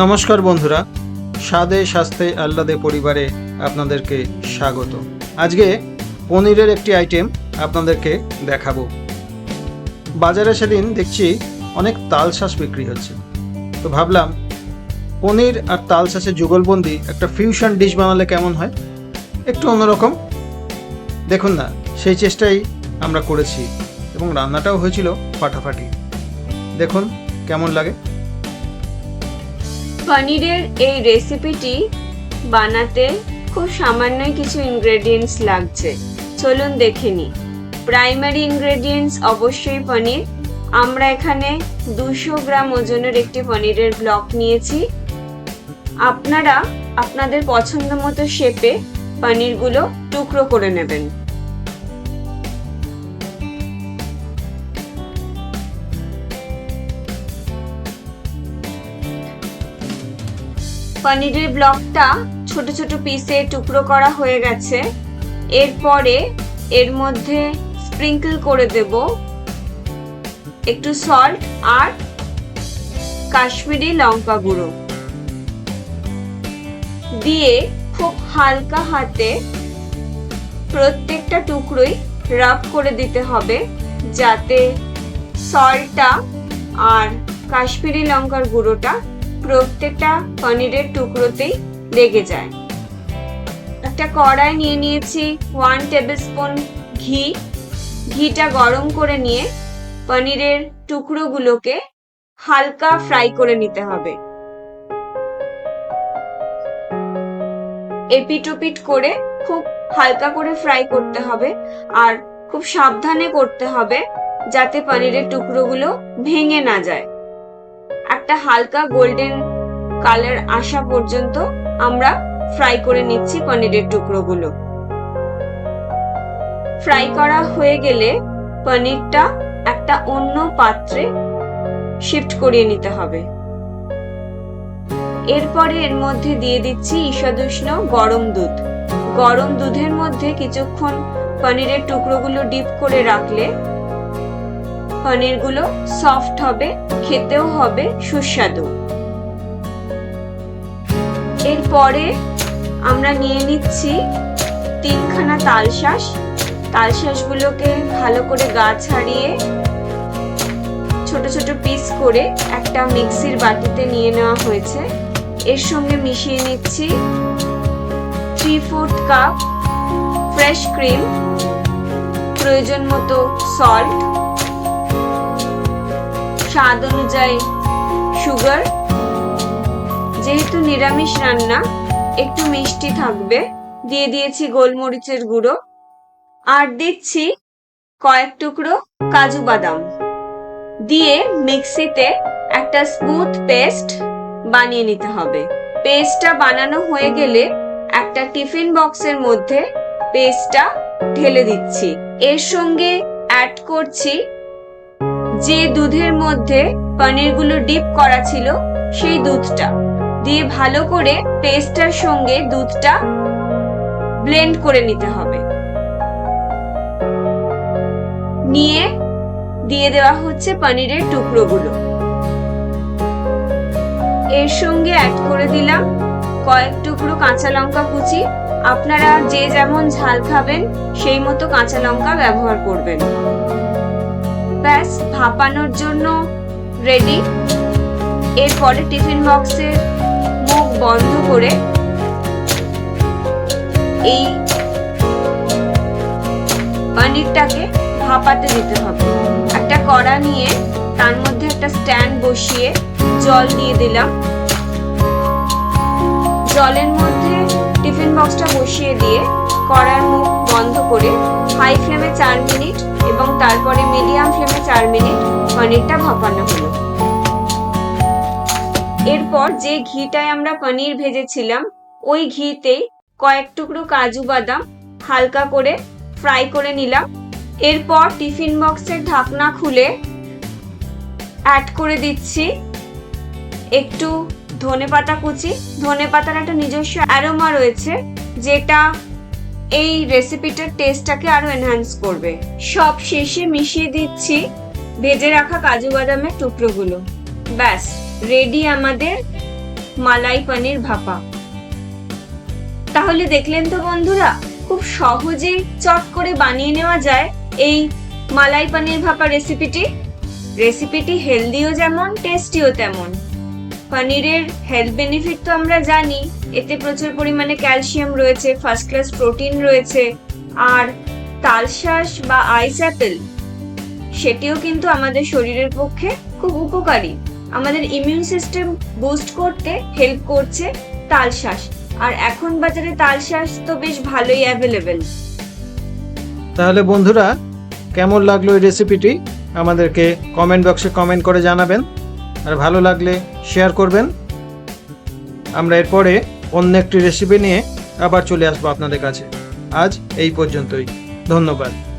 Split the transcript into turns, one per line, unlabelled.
নমস্কার বন্ধুরা, স্বাদে স্বাস্থ্যে আহ্লাদে পরিবারে আপনাদেরকে স্বাগত। আজকে পনিরের একটি আইটেম আপনাদেরকে দেখাবো। বাজারে সেদিন দেখছি অনেক তাল শাঁস বিক্রি হচ্ছে। তো ভাবলাম, পনির আর তাল যুগলবন্দি একটা ফিউশন ডিশ বানালে কেমন হয়? একটু অন্যরকম। দেখুন না, সেই চেষ্টাই আমরা করেছি এবং রান্নাটাও হয়েছিল ফাটাফাটি। দেখুন কেমন লাগে।
পনিরের এই রেসিপিটি বানাতে খুব সামান্যই কিছু ইনগ্রেডিয়েন্টস লাগছে। চলুন দেখে নিই। প্রাইমারি ইনগ্রেডিয়েন্টস অবশ্যই পনির। আমরা এখানে দুশো গ্রাম ওজনের একটি পনিরের ব্লক নিয়েছি। আপনারা আপনাদের পছন্দ মতো শেপে পনিরগুলো টুকরো করে নেবেন। পনিরের ব্লকটা ছোট ছোট পিসে টুকরো করা হয়ে গেছে। এরপরে এর মধ্যে স্প্রিঙ্কল করে দেব। একটু সল্ট আর কাশ্মীরি লঙ্কা গুঁড়ো। দিয়ে খুব হালকা হাতে প্রত্যেকটা টুকরোই রাব করে দিতে হবে যাতে সল্টটা আর কাশ্মীরি লঙ্কার গুঁড়োটা প্রত্যেকটা পনিরের টুকরোতেই লেগে যায়। একটা কড়াই নিয়ে নিয়েছি ওয়ান টেবিল স্পুন ঘি। ঘিটা গরম করে নিয়ে পনিরের টুকরোগুলোকে হালকা ফ্রাই করে নিতে হবে। এপিটোপিট করে খুব হালকা করে ফ্রাই করতে হবে আর খুব সাবধানে করতে হবে যাতে পনিরের টুকরোগুলো ভেঙে না যায়। একটা হালকা গোল্ডেন কালার আসা পর্যন্ত আমরা ফ্রাই করে নিচ্ছি পনিরের টুকরোগুলো। ফ্রাই করা হয়ে গেলে পনিরটা একটা অন্য পাত্রে শিফট করিয়ে নিতে হবে। এরপরে এর মধ্যে দিয়ে দিচ্ছি ঈষদুষ্ণ গরম দুধ। গরম দুধের মধ্যে কিছুক্ষণ পনিরের টুকরোগুলো ডিপ করে রাখলে পনিরগুলো সফট হবে, খেতেও হবে, সুস্বাদু। এরপরে আমরা নিয়ে নিচ্ছি তিনখানা তালশাঁস তালশাঁসগুলোকে ভালো করে গা ছাড়িয়ে ছোট ছোট পিস করে একটা মিক্সির বাটিতে নিয়ে নেওয়া হয়েছে। এর সঙ্গে মিশিয়ে নিচ্ছি three fourth cup fresh cream প্রয়োজন মতো সল্ট স্বাদ অনুযায়ী সুগার, যেহেতু নিরামিষ রান্না, একটু মিষ্টি থাকবে। দিয়ে দিয়েছি গোলমরিচের গুঁড়ো। আর দিচ্ছি কয়েক টুকরো কাজু বাদাম। দিয়ে মিক্সিতে একটা স্মুথ পেস্ট বানিয়ে নিতে হবে। পেস্টটা বানানো হয়ে গেলে একটা টিফিন বক্সের মধ্যে পেস্টটা ঢেলে দিচ্ছি। এর সঙ্গে অ্যাড করছি যে দুধের মধ্যে পনিরগুলো ডিপ করা ছিল, সেই দুধটা। দিয়ে ভালো করে পেস্টটার সঙ্গে দুধটা ব্লেন্ড করে নিতে হবে। নিয়ে দিয়ে দেওয়া হচ্ছে পনিরের টুকরোগুলো। এর সঙ্গে অ্যাড করে দিলাম কয়েক টুকরো কাঁচা লঙ্কা কুচি। আপনারা যে যেমন ঝাল খাবেন, সেই মতো কাঁচা লঙ্কা ব্যবহার করবেন। ব্যাস, ভাপানোর জন্য রেডি এরপরে টিফিন বক্সের মুখ বন্ধ করে এই পনিরটাকে ভাপাতে দিতে হবে। একটা কড়া নিয়ে তার মধ্যে একটা স্ট্যান্ড বসিয়ে জল দিয়ে দিলাম। জলের মধ্যে টিফিন বক্সটা বসিয়ে দিয়ে কড়ার মুখ বন্ধ করে হাই ফ্লেমে চার মিনিট এবং তারপরে মিডিয়াম ফ্লেমে চার মিনিট পনিরটা ভাপানো হলো। এরপর যে ঘিটায় আমরা পনির ভেজেছিলাম, ওই ঘিতেই কয়েক টুকরো কাজু বাদাম হালকা করে ফ্রাই করে নিলাম। এরপর টিফিন বক্সের ঢাকনা খুলে অ্যাড করে দিচ্ছি একটু ধনে পাতা কুচি। ধনে পাতার একটা নিজস্ব অ্যারোমা রয়েছে, যেটা এই রেসিপিটার টেস্টটাকে আরও এনহ্যান্স করবে। সব শেষে মিশিয়ে দিচ্ছি ভেজে রাখা কাজু বাদামের টুকরোগুলো। ব্যাস রেডি আমাদের মালাই পনির ভাপা। তাহলে দেখলেন তো বন্ধুরা, খুব সহজেই চট করে বানিয়ে নেওয়া যায় এই মালাই পনির ভাপা রেসিপিটি রেসিপিটি হেলদিও যেমন টেস্টিও তেমন। পনিরের হেলথ বেনিফিট তো আমরা জানি এতে প্রচুর পরিমাণে ক্যালসিয়াম রয়েছে ফার্স্ট ক্লাস প্রোটিন রয়েছে, আর তালশাঁস বা আইস অ্যাপেল সেটিও কিন্তু আমাদের শরীরের পক্ষে খুব উপকারী। আমাদের ইমিউন সিস্টেম বুস্ট করতে হেল্প করছে তালশাঁস আর এখন বাজারে তালশাঁস তো বেশ ভালোই অ্যাভেলেবেল
তাহলে বন্ধুরা, কেমন লাগল এই রেসিপিটি আমাদেরকে কমেন্ট বক্সে কমেন্ট করে জানাবেন। আর ভালো লাগলে শেয়ার করবেন। আমরা এরপরে অন্য একটি রেসিপি নিয়ে আবার চলে আসব আপনাদের কাছে। আজ এই পর্যন্তই। ধন্যবাদ।